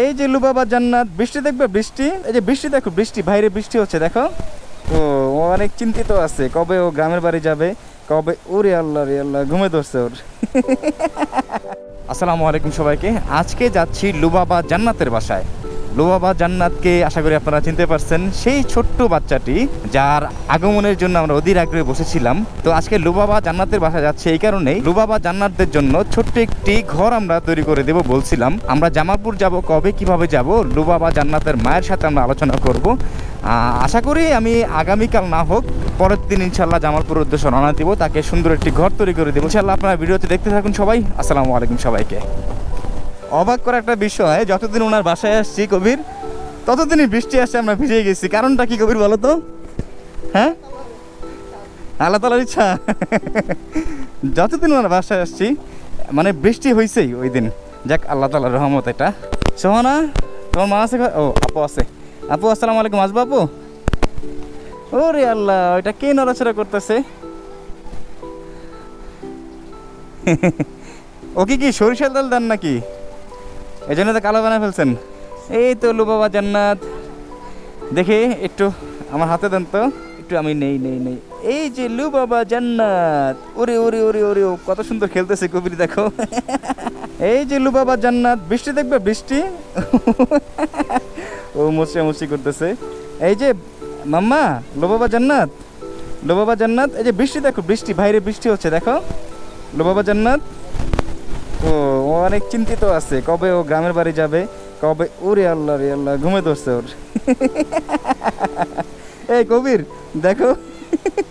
এই যে লুবাবা জান্নাত, বৃষ্টি দেখবে? বৃষ্টি? এই যে বৃষ্টি দেখো, বৃষ্টি, বাইরে বৃষ্টি হচ্ছে, দেখো। ও অনেক চিন্তিত আছে, কবে ও গ্রামের বাড়ি যাবে? কবে? ওরে আল্লাহ রে আল্লাহ, ঘুমে ধরছে ওর। আসসালামু আলাইকুম সবাইকে, আজকে যাচ্ছি লুবাবা জান্নাতের বাসায়। লুবাবা জান্নাতকে আশা করি আপনারা চিনতে পারছেন। সেই ছোট্ট বাচ্চাটি যার আগমনের জন্য আমরা অধীর আগ্রহে বসেছিলাম। তো আজকে লুবাবা জান্নাতের বাসা যাচ্ছে এই কারণেই লুবাবা জান্নাতদের জন্য ছোট্ট একটি ঘর আমরা তৈরি করে দেব বলছিলাম। আমরা জামালপুর যাব, কবে, কীভাবে যাব লুবাবা জান্নাতের মায়ের সাথে আমরা আলোচনা করব। আশা করি আমি আগামীকাল না হোক, পরের দিন ইনশাল্লাহ জামালপুর উদ্দেশ্যে রওনা দিব, তাকে সুন্দর একটি ঘর তৈরি করে দেবো। ইনশাল্লাহ আপনারা ভিডিওতে দেখতে থাকুন সবাই। আসসালামু আলাইকুম সবাইকে। অবাক করা একটা বিষয়, যতদিন ওনার বাসায় আসছি কবির, ততদিনই বৃষ্টি আসছে আমরা ভিজে গেছি। কারণটা কি কবির বলো তো? হ্যাঁ? আল্লাহ তালার ইচ্ছা? যতদিন ওনার বাসায় আসছি মানে বৃষ্টি হয়েছেই ওই দিন। যাক আল্লাহ তালার রহমত এটা। সোহানা, তোমার মা আছে? ও, আপু আছে। আপু, আসসালামু আলাইকুম, আসব আপু? ওরে আল্লাহ ওইটা কে নড়াচড়া করতেছে? ও কি, সরিষার তেল দেন নাকি? এই জন্য তো কালো বানায় ফেলছেন। এই তো লুবাবা জান্নাত। দেখি, একটু আমার হাতে দেন তো। একটু আমি নেই নেই নেই। এই যে লু বাবা জান্নাত। ওরে ওরে ওরে ওরে কত সুন্দর খেলতেছে কবির দেখো। এই যে লু বাবা জান্নাত, বৃষ্টি দেখবে, বৃষ্টি? ও মুচড়ে মুচড়ি করতেছে। এই যে মাম্মা লু বাবা জান্নাত। লু বাবা জান্নাত, এই যে বৃষ্টি দেখো, বৃষ্টি, বাইরে বৃষ্টি হচ্ছে, দেখো। লুবাবা জান্নাত। ও ও অনেক চিন্তিত আছে, কবে ও গ্রামের বাড়ি যাবে? কবে? ওরে আল্লাহ রে আল্লাহ, ঘুমে ধরছে ওর। এই কবির, দেখো।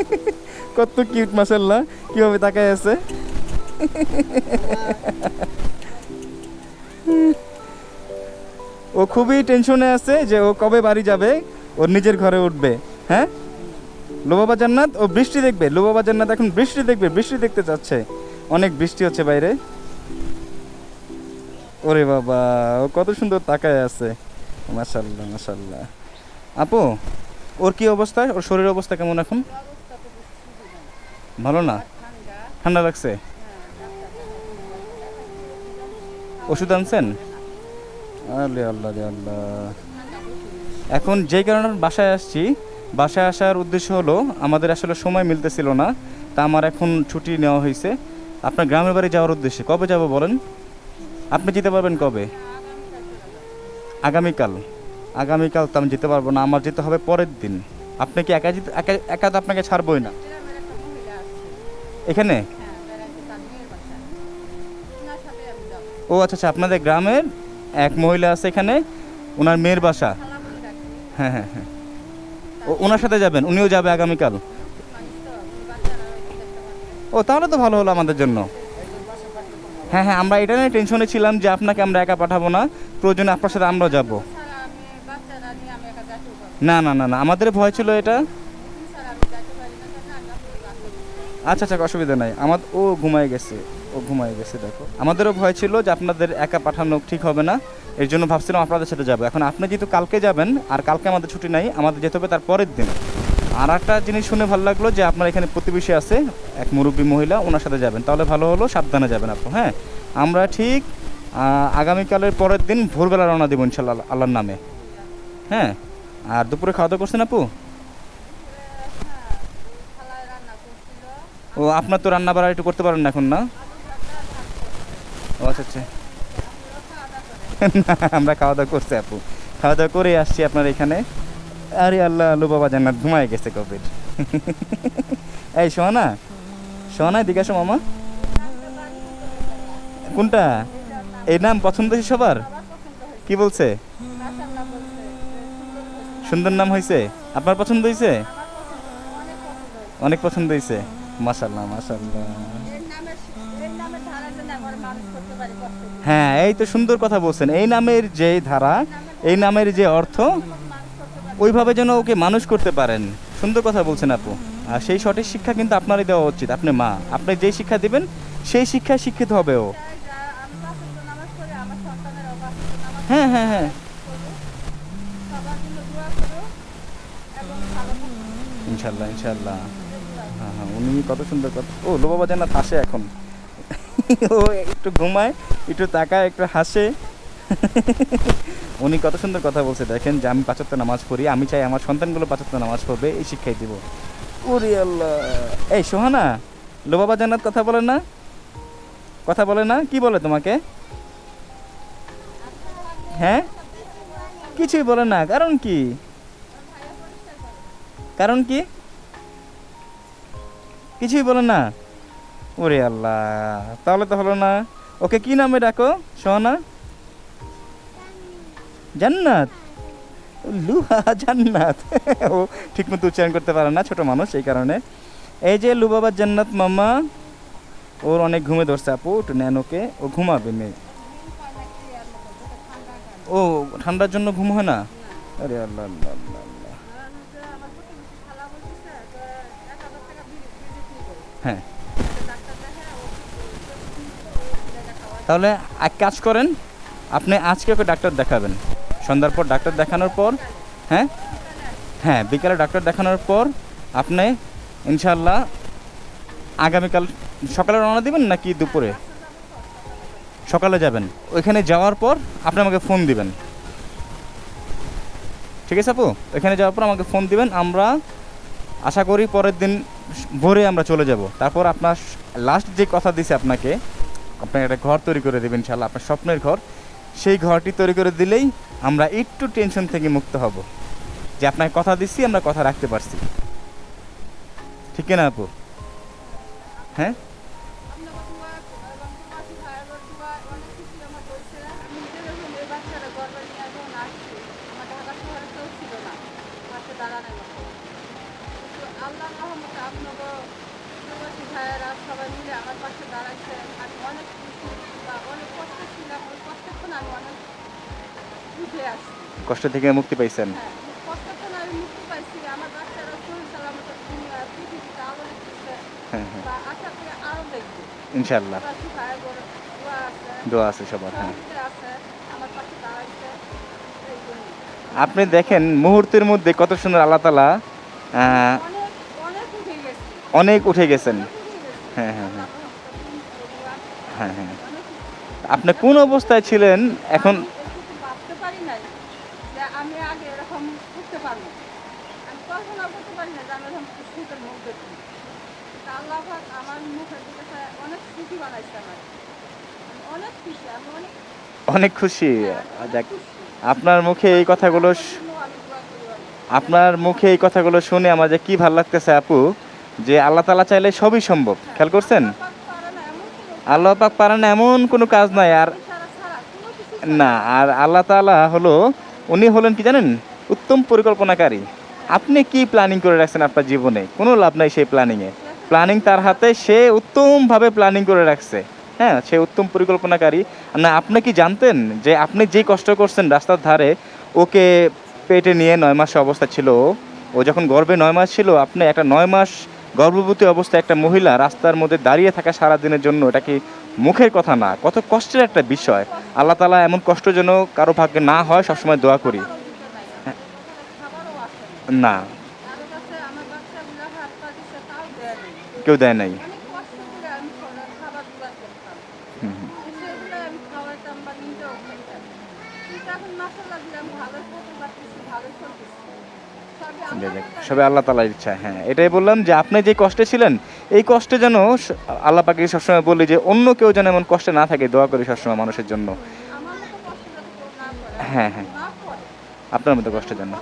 কত কিউট মাসাল্লাহ কীভাবে তাকায় আছে? ও খুবই টেনশনে আছে যে ও কবে বাড়ি যাবে, ওর নিজের ঘরে উঠবে হ্যাঁ? লোবাবা জান্নাত, ও বৃষ্টি দেখবে, লোবাবা জান্নাত এখন বৃষ্টি দেখবে, বৃষ্টি দেখতে চাচ্ছে। অনেক বৃষ্টি হচ্ছে বাইরে। ওরে বাবা, ও কত সুন্দর তাকায় আছে। মাশাল্লাহ মাশাল্লাহ আপু, ওর কি অবস্থা? ওর শরীর অবস্থা কেমন এখন? ভালো না? ঠান্ডা লাগছে? ওষুধ আনছেন? আলে আল্লাহ রে আল্লাহ। এখন যে কারণে বাসায় আসছি, বাসায় আসার উদ্দেশ্য হলো, আমাদের আসলে সময় মিলতেছিল না, তা আমার এখন ছুটি নেওয়া হয়েছে। আপনার গ্রামের বাড়ি যাওয়ার উদ্দেশ্যে। কবে যাব বলেন? আপনি যেতে পারবেন কবে? আগামীকাল। আগামীকাল তো আমি যেতে পারব না, আমার যেতে হবে পরের দিন। আপনি কি একা একা একা তো আপনাকে ছাড়বই না। এখানে? ও আচ্ছা আচ্ছা আপনাদের গ্রামের এক মহিলা আছে এখানে, ওনার মেয়ের বাসা। হ্যাঁ হ্যাঁ হ্যাঁ। ও ওনার সাথে যাবেন, উনিও যাবে আগামীকাল। ও, তাহলে তো ভালো হলো আমাদের জন্য। হ্যাঁ হ্যাঁ আমরা এটা নিয়ে টেনশনে ছিলাম যে আপনাকে আমরা একা পাঠাবো না। প্রয়োজনে আপনার সাথে আমরা যাব। না না না না, আমাদের ভয় ছিল এটা। আচ্ছা আচ্ছা অসুবিধা নাই। আমার, ও ঘুমায় গেছে, ও ঘুমায় গেছে, দেখো। আমাদেরও ভয় ছিল যে আপনাদের একা পাঠানো ঠিক হবে না। এর জন্য ভাবছিলাম আপনাদের সাথে যাব। এখন আপনি যেহেতু কালকে যাবেন, আর কালকে আমাদের ছুটি নাই, আমাদের যেতে হবে তার পরের দিন। আর একটা জিনিস শুনে ভালো লাগল যে আপনার এখানে প্রতিবেশী আছে এক মুরব্বী মহিলা, ওনার সাথে যাবেন। তাহলে ভালো হলো, সাবধানে যাবেন আপু হ্যাঁ? আমরা ঠিক আগামীকালের পরের দিন ভোরবেলা রওনা দেবো ইনশাল্লাহ আল্লাহর নামে। হ্যাঁ? আর দুপুরে খাওয়া দাওয়া করছেন আপু? ও, আপনার তো রান্না বাড়া একটু করতে পারেন না এখন, না? ও আচ্ছা আচ্ছা। আমরা খাওয়া দাওয়া করছি আপু। খাওয়া দাওয়া করে আসছি আপনার এখানে। আরে আল্লাহ, আলু বাবা জান্নাত ঘুমায় গেছে কবির। এই, সোহানা। সোহানা দিকে আসো মামা। কোনটা? এই নাম পছন্দ হয়েছে সবার? কি বলছে? সুন্দর নাম হয়েছে? আপনার পছন্দ হয়েছে? অনেক পছন্দ হয়েছে। মাশাল্লাহ মাশাল্লাহ হ্যাঁ এই তো সুন্দর কথা বলছেন। এই নামের যে ধারা, এই নামের যে অর্থ ওইভাবে যেন ওকে মানুষ করতে পারেন। সুন্দর কথা বলছেন আপু। আর সেই সঠিক শিক্ষা কিন্তু আপনারই দেওয়া উচিত। আপনি মা, আপনি যেই শিক্ষা দিবেন, সেই শিক্ষায় শিক্ষিত হবে ও। হ্যাঁ হ্যাঁ হ্যাঁ। ইনশাল্লাহ ইনশাল্লাহ। হ্যাঁ হ্যাঁ উনি কত সুন্দর কথা। ও লোবাবা জান্নাত হাসে এখন। ও, একটু ঘুমায়, একটু তাকায়, একটু হাসে। উনি কত সুন্দর কথা বলছে দেখেন যে আমি পাঁচাত্তর নামাজ পড়ি আমি চাই আমার সন্তানগুলো পাঁচাত্তর নামাজ পড়বে এই শিক্ষাই দিব। ওরে আল্লাহ। এই সোহানা লো বাবা জান্নাত কথা বলে না? কথা বলে না? কি বলে তোমাকে? হ্যাঁ? কিছুই বলে না কারণ কি? কারণ কি? কিছুই বলে না? ওরে আল্লাহ তাহলে তো হলো না। ওকে কি নামে ডাকো সোহানা? জান্নাত? লুহা জান্নাত। ও ঠিক মতো উচ্চারণ করতে পারে না, ছোট মানুষ এই কারণে। এই যে লু বাবা জান্নাত মামা, ওর অনেক ঘুমে ধরছে আপু, একটু নেন ওকে, ও ঘুমাবে মেয়ে ও, ঠান্ডার জন্য ঘুম হয় না? আরে আল্লাহ আল্লাহ আল্লাহ আল্লাহ। হ্যাঁ। তাহলে এক কাজ করেন আপনি আজকে ওকে ডাক্তার দেখাবেন। সন্ধ্যার পর ডাক্তার দেখানোর পর হ্যাঁ? হ্যাঁ বিকালে ডাক্তার দেখানোর পর আপনি ইনশাল্লাহ আগামীকাল সকালে রওনা দিবেন নাকি দুপুরে? সকালে যাবেন। ওইখানে যাওয়ার পর আপনি আমাকে ফোন দিবেন। ঠিক আছে আপু? ওইখানে যাওয়ার পর আমাকে ফোন দিবেন, আমরা আশা করি পরের দিন ভোরে আমরা চলে যাব। তারপর আপনার লাস্ট যে কথা দিছে আপনাকে আপনাকে একটা ঘর তৈরি করে দেবেন ইনশাল্লাহ আপনার স্বপ্নের ঘর। সেই ঘরটি তৈরি করে দিলেই আমরা একটু টেনশন থেকে মুক্ত হব। যে আপনাকে কথা দিচ্ছি, আমরা কথা রাখতে পারছি। ঠিক না আপু? হ্যাঁ? আশা থেকে মুক্তি পাইছেন? ইনশাল্লাহ প্রবাসী ভাই বোন দোয়া আছে সবার হ্যাঁ। আপনি দেখেন মুহূর্তের মধ্যে কত সুন্দর আল্লাহ তালা আহ, অনেক উঠে গেছেন। হ্যাঁ হ্যাঁ হ্যাঁ। হ্যাঁ হ্যাঁ। আপনি কোন অবস্থায় ছিলেন এখন আমি এটুকু ভাবতে পারি নাই যে আমি আগে এরকম করতে পারব। আমি কল্পনা করতে পারি না যে আমি এরকম সুখের মুখ দেখি আল্লাহ আমার মুখের দিকে অনেক খুশি বানাইছে আমার। অনেক খুশি আমি অনেক অনেক খুশি? হ্যাঁ, দেখ আপনার মুখে এই কথাগুলো। আপনার মুখে এই কথাগুলো শুনে আমার যে কি ভালো লাগতেছে আপু যে আল্লাহ তালা চাইলে সবই সম্ভব। খেয়াল করছেন? আল্লাহ পাক পারে না এমন কোনো পারেন এমন কোনো কাজ নাই আর না আর আল্লাহ তাআলা হলো উনি হলেন কি জানেন? উত্তম পরিকল্পনাকারী। আপনি কি প্ল্যানিং করে রাখছেন আপনার জীবনে? কোনো লাভ নাই সেই প্ল্যানিংয়ে প্ল্যানিং তার হাতে, সে উত্তমভাবে প্ল্যানিং করে রাখছে। হ্যাঁ সে উত্তম পরিকল্পনাকারী। না, আপনি কি জানতেন যে আপনি যে কষ্ট করছেন রাস্তার ধারে, ওকে পেটে নিয়ে নয় মাস অবস্থা ছিল? ও। যখন গর্ভে নয় মাস ছিল, আপনি একটা নয় মাস গর্ভবতী অবস্থায় একটা মহিলা রাস্তার মধ্যে দাঁড়িয়ে থাকা সারা দিনের জন্য, এটা কি মুখের কথা না কত কষ্টের একটা বিষয়। আল্লাহ তালা এমন কষ্ট যেন কারও ভাগ্যে না হয় সবসময় দোয়া করি। না। কেউ দেয় নাই। আমার বাচ্চাগুলো হাত পা দিচ্ছে তাও দেয় নেই কেউ দেয় নাই অনেক কষ্ট করে আমি খাবার খাবার জোগাড় করতাম হুম হুম। সেগুলো আমি খাওয়াইতাম বা নিজেও খেতাম কিন্তু এখন মাসাল্লাহ দিয়ে আমি ভালোই খেতে পারতেছি ভালোই চলতেছি সবই আল্লাহ তালার ইচ্ছা হ্যাঁ এটাই বললাম যে আপনি যে কষ্টে ছিলেন এই কষ্টে যেন আল্লাহ পাকে সবসময় বলি যে অন্য কেউ যেন এমন কষ্টে না থাকে দোয়া করি সবসময় মানুষের জন্য। হ্যাঁ, হ্যাঁ। আপনার মতো কষ্টের জন্য।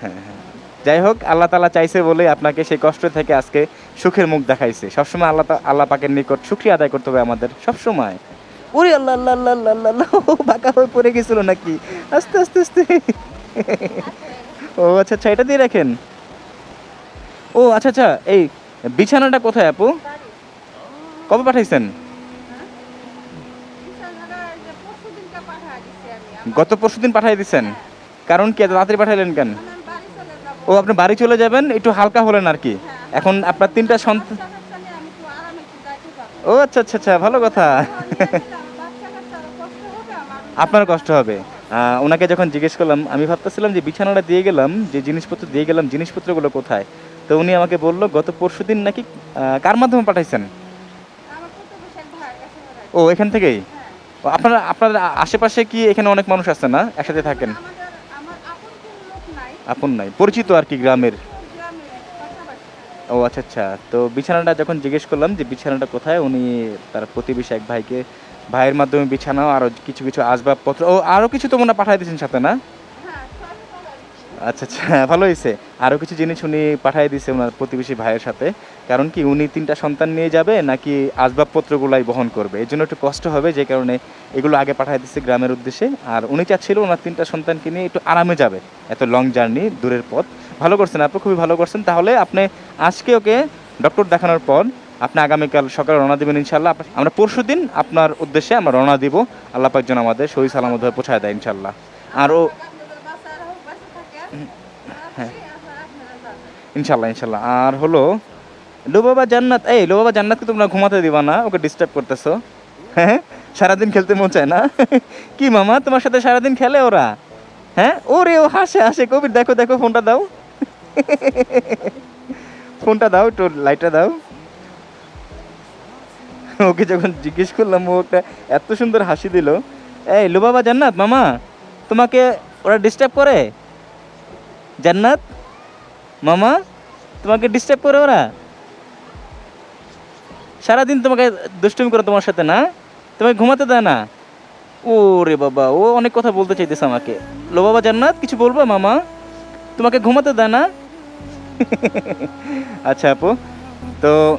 হ্যাঁ হ্যাঁ যাই হোক আল্লাহ তালা চাইছে বলে আপনাকে সেই কষ্ট থেকে আজকে সুখের মুখ দেখাইছে। সবসময় আল্লাহ আল্লাহ পাকের নিকট সুক্রিয়া আদায় করতে হবে আমাদের সবসময়। ওরে আল্লাহ আল্লাহ আল্লাহ আল্লাহ বাঁকা হয়ে পড়ে গেছিল নাকি? আস্তে আস্তে আস্তে। ও আচ্ছা আচ্ছা এটা দিয়ে রাখেন। ও আচ্ছা আচ্ছা এই বিছানাটা কোথায় আপু? কবে পাঠাইছেন? গত পরশু দিন পাঠাই দিছেন? কারণ কি রাত্রি পাঠাইলেন কেন? ও, আপনি বাড়ি চলে যাবেন, একটু হালকা হলেন আর কি। এখন আপনার তিনটা সন্তান ও আচ্ছা আচ্ছা আচ্ছা ভালো কথা। আপনার কষ্ট হবে। ওনাকে যখন জিজ্ঞেস করলাম আমি ভাবতেছিলাম যে বিছানাটা দিয়ে গেলাম যে জিনিসপত্র দিয়ে গেলাম জিনিসপত্রগুলো কোথায়? তো উনি আমাকে বলল গত পরশু দিন নাকি কার মাধ্যমে পাঠাইছেন। ও এখান থেকেই? হ্যাঁ। ও, আপনারা আশেপাশে কি এখানে অনেক মানুষ আছে না একসাথে থাকেন? আপন নাই। পরিচিত আর কি গ্রামের? ও আচ্ছা আচ্ছা। তো বিছানাটা যখন জিজ্ঞেস করলাম যে বিছানাটা কোথায় উনি তার প্রতিবেশী এক ভাইকে ভাইয়ের মাধ্যমে বিছানাও আরও কিছু কিছু আসবাবপত্র। ও আরও কিছু তো মনে হয় পাঠিয়ে দিয়েছেন সাথে, না? হ্যাঁ। আচ্ছা আচ্ছা ভালো হয়েছে। আরও কিছু জিনিস উনি পাঠিয়ে দিয়েছে ওনার প্রতিবেশী ভাইয়ের সাথে। কারণ কি, উনি তিনটা সন্তান নিয়ে যাবে নাকি আসবাবপত্রগুলাই বহন করবে? এই জন্য একটু কষ্ট হবে, যে কারণে এগুলো আগে পাঠিয়ে দিচ্ছে গ্রামের উদ্দেশ্যে। আর উনি চাচ্ছিল ওনার তিনটা সন্তানকে নিয়ে একটু আরামে যাবে, এত লং জার্নি দূরের পথ। ভালো করছেন আপনি খুবই ভালো করছেন। তাহলে আপনি আজকে ওকে ডক্টর দেখানোর পর আপনি আগামীকাল সকালে রওনা দেবেন ইনশাল্লাহ আমরা পরশু দিন আপনার উদ্দেশ্যে আমরা রওনা দিব। আল্লাহ পাক যেন আমাদের সহি সালামত হয়ে পৌঁছায় দেয় ইনশাল্লাহ আর ও আপনাদের বাচ্চারা হোক বাচ্চা থাকে হ্যাঁ। ইনশাল্লাহ ইনশাল্লাহ আর হলো লো বাবা জান্নাত এই লো বাবা জান্নাতকে তোমরা ঘুমাতে দিবা না, ওকে ডিস্টার্ব করতেছো। হ্যাঁ সারাদিন খেলতে মন চায় না। কি মামা, তোমার সাথে সারাদিন খেলে ওরা? হ্যাঁ? ওরে, ও হাসে হাসে। কবির, দেখো দেখো, ফোনটা দাও। ফোনটা দাও, একটু লাইটটা দাও। ওকে যখন জিজ্ঞেস করলাম, ও একটা এত সুন্দর হাসি দিল। এই লো বাবা জান্নাত, মামা, তোমাকে ওরা ডিস্টার্ব করে? জান্নাত, মামা, তোমাকে ডিস্টার্ব করে ওরা? সারাদিন তোমাকে দুষ্টুমি করে তোমার সাথে না? তোমাকে ঘুমাতে দেয় না? ও রে বাবা, ও অনেক কথা বলতে চাইতেছে আমাকে। লো বাবা জান্নাত, কিছু বলব, মামা? তোমাকে ঘুমাতে দেয় না? আচ্ছা আপু, তো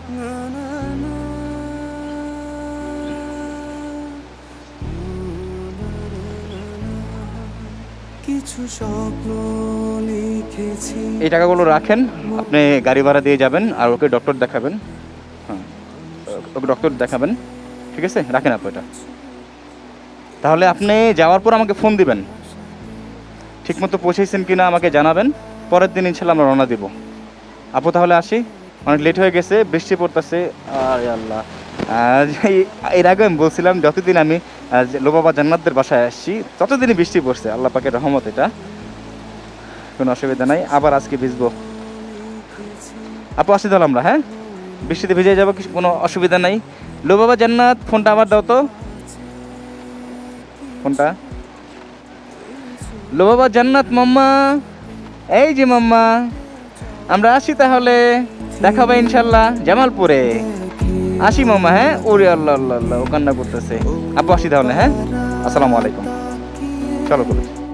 এই টাকাগুলো রাখেন, আপনি গাড়ি ভাড়া দিয়ে যাবেন আর ওকে ডক্টর দেখাবেন। হ্যাঁ ওকে ডক্টর দেখাবেন, ঠিক আছে? রাখেন আপু এটা। তাহলে আপনি যাওয়ার পর আমাকে ফোন দিবেন। ঠিকমতো পৌঁছেছেন কি না আমাকে জানাবেন, পরের দিন ইনশাল্লাহ আমরা রওনা দিব। আপু, তাহলে আসি। অনেক লেট হয়ে গেছে, বৃষ্টি পড়তেছে। আর আল্লাহ। এর আগে আমি বলছিলাম, যতদিন আমি লোবাবা জান্নাতদের বাসায় আসছি। ততদিনই বৃষ্টি পড়ছে, আল্লাহ পাকের রহমত এটা। কোনো অসুবিধা নাই। আবার আজকে ভিজবো। আপু, আসি তাহলে আমরা হ্যাঁ? বৃষ্টিতে ভিজে যাব, কিছু কোনো অসুবিধা নাই। লো বাবা জান্নাত, ফোনটা আবার দাও তো। ফোনটা। লো বাবা জান্নাত, মাম্মা। এই যে মাম্মা। আমরা আসি তাহলে। দেখাবে ইনশাল্লাহ, জামালপুরে। আসি মামা হ্যাঁ? ওরে আল্লাহ আল্লাহ আল্লাহ, ও কান্না করতেছে। আপু, আসি তাহলে হ্যাঁ? আসসালামু আলাইকুম। চলো কলেজ